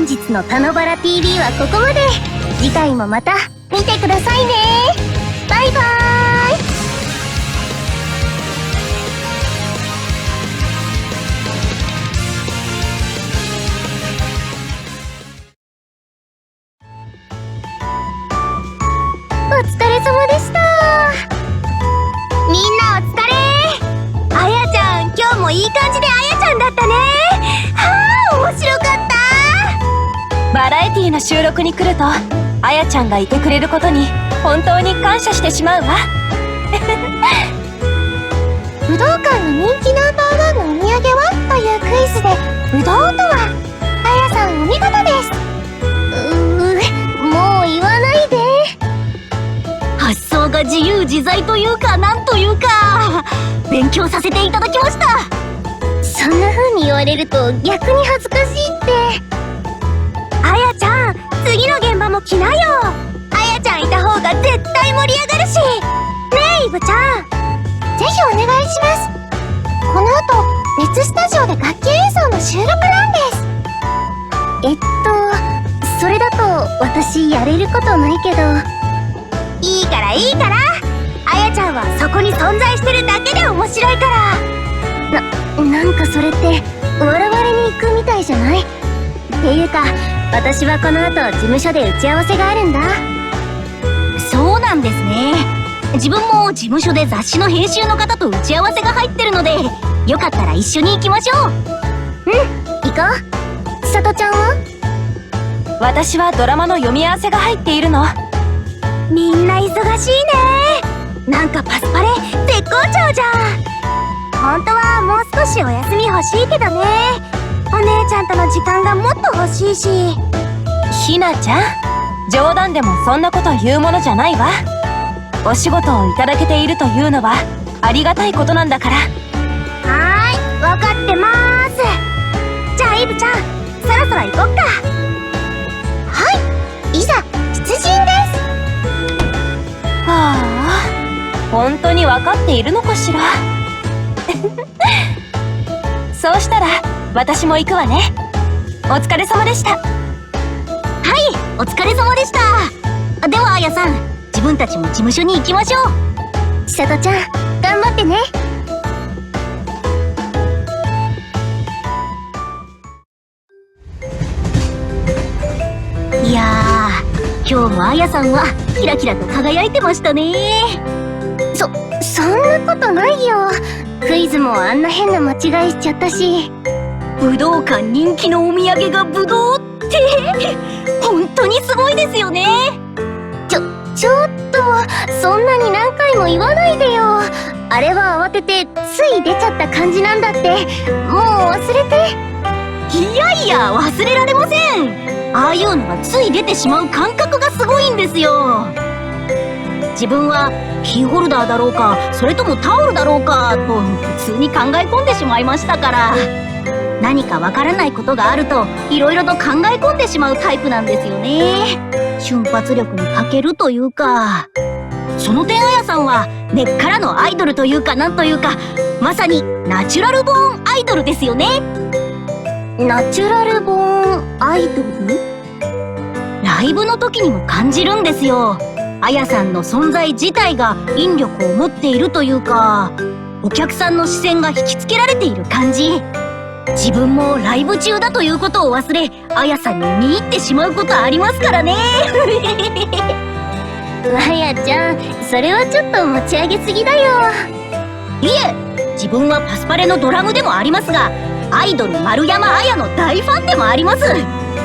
本日のタノバラ TV はここまで。次回もまた見てくださいね。バイバーイ。お疲れ様でしバラエティの収録に来るとあやちゃんがいてくれることに本当に感謝してしまうわ。武道館の人気ナンバーワンのお土産は？というクイズで。武道とは？あやさんお見事です。うーもう言わないで。発想が自由自在というかなんというか勉強させていただきました。そんな風に言われると逆に恥ずかしいって次の現場も来なよ。あやちゃんいた方が絶対盛り上がるし。ねえイブちゃん。ぜひお願いします。この後別スタジオで楽器演奏の収録なんです。えっとそれだと私やれることないけど。いいからいいから。あやちゃんはそこに存在してるだけで面白いから。なんかそれって笑われに行くみたいじゃない？っていうか私はこの後事務所で打ち合わせがあるんだ。そうなんですね。自分も事務所で雑誌の編集の方と打ち合わせが入ってるのでよかったら一緒に行きましょう。行こう。千里ちゃんは？私はドラマの読み合わせが入っているの。みんな忙しいね。なんかパスパレ絶好調じゃん。本当はもう少しお休み欲しいけどねお姉ちゃんとの時間がもっと欲しいし。ひなちゃん冗談でもそんなこと言うものじゃないわ。お仕事をいただけているというのはありがたいことなんだから。はーいわかってまーす。じゃあイブちゃんそろそろ行こっか。はい。いざ出陣です。はあ本当に分かっているのかしら。そうしたら私も行くわね。お疲れ様でした。はいお疲れ様でした。ではあやさん自分たちも事務所に行きましょう。千里ちゃん頑張ってね。いやー今日もあやさんはキラキラと輝いてましたね。そそんなことないよ。クイズもあんな変な間違いしちゃったし武道館人気のお土産がブドウって。本当にすごいですよね。ちょちょっとそんなに何回も言わないでよ。あれは慌ててつい出ちゃった感じなんだって。もう忘れて。いやいや忘れられません。ああいうのがつい出てしまう感覚がすごいんですよ。自分はキーホルダーだろうかそれともタオルだろうかと普通に考え込んでしまいましたから何かわからないことがあると色々と考え込んでしまうタイプなんですよね。瞬発力に欠けるというか。その点あやさんは根っからのアイドルというかなんというか。まさにナチュラルボーンアイドルですよね。ナチュラルボーンアイドル？ライブの時にも感じるんですよ。あやさんの存在自体が引力を持っているというか。お客さんの視線が引きつけられている感じ。自分もライブ中だということを忘れあやさんに見入ってしまうことありますからね。あ やちゃんそれはちょっと持ち上げすぎだよ。いえ自分はパスパレのドラムでもありますがアイドル丸山綾の大ファンでもあります。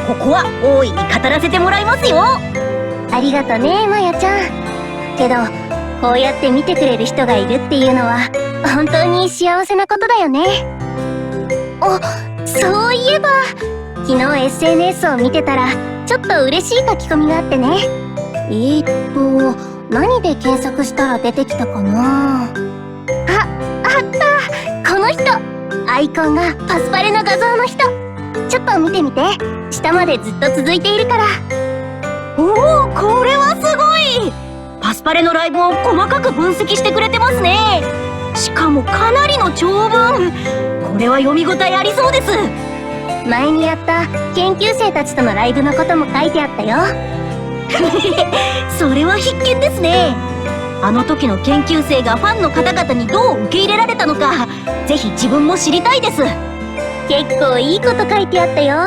ここは大いに語らせてもらいますよ。ありがとねまやちゃん。けどこうやって見てくれる人がいるっていうのは本当に幸せなことだよね。あそういえば昨日 SNS を見てたらちょっと嬉しい書き込みがあってね。え、っと何で検索したら出てきたかな？ああった。この人。アイコンがパスパレの画像の人。ちょっと見てみて。下までずっと続いているから。おおこれはすごい。パスパレのライブを細かく分析してくれてますね。しかもかなりの長文。これは読み応えありそうです。前にやった研究生たちとのライブのことも書いてあったよ。それは必見ですね。あの時の研究生がファンの方々にどう受け入れられたのかぜひ自分も知りたいです。結構いいこと書いてあったよ。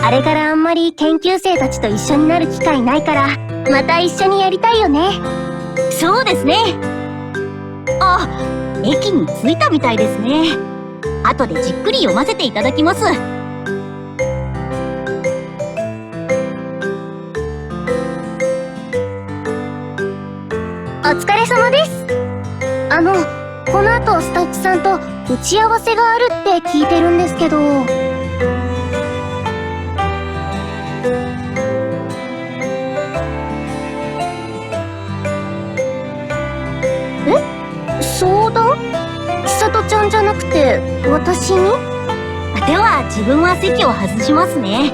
あれからあんまり研究生たちと一緒になる機会ないからまた一緒にやりたいよね。そうですね。あ駅に着いたみたいですね後でじっくり読ませていただきます。お疲れ様です。あのこの後スタッフさんと打ち合わせがあるって聞いてるんですけど。え？相談？んじゃなくて私に？では自分は席を外しますね。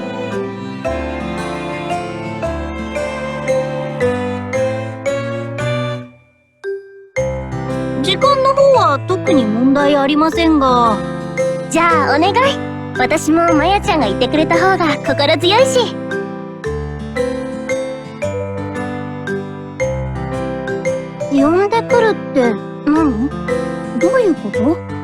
時間の方は特に問題ありませんが。じゃあお願い。私もまやちゃんがいてくれた方が心強いし。呼んでくるって何？どういうこと？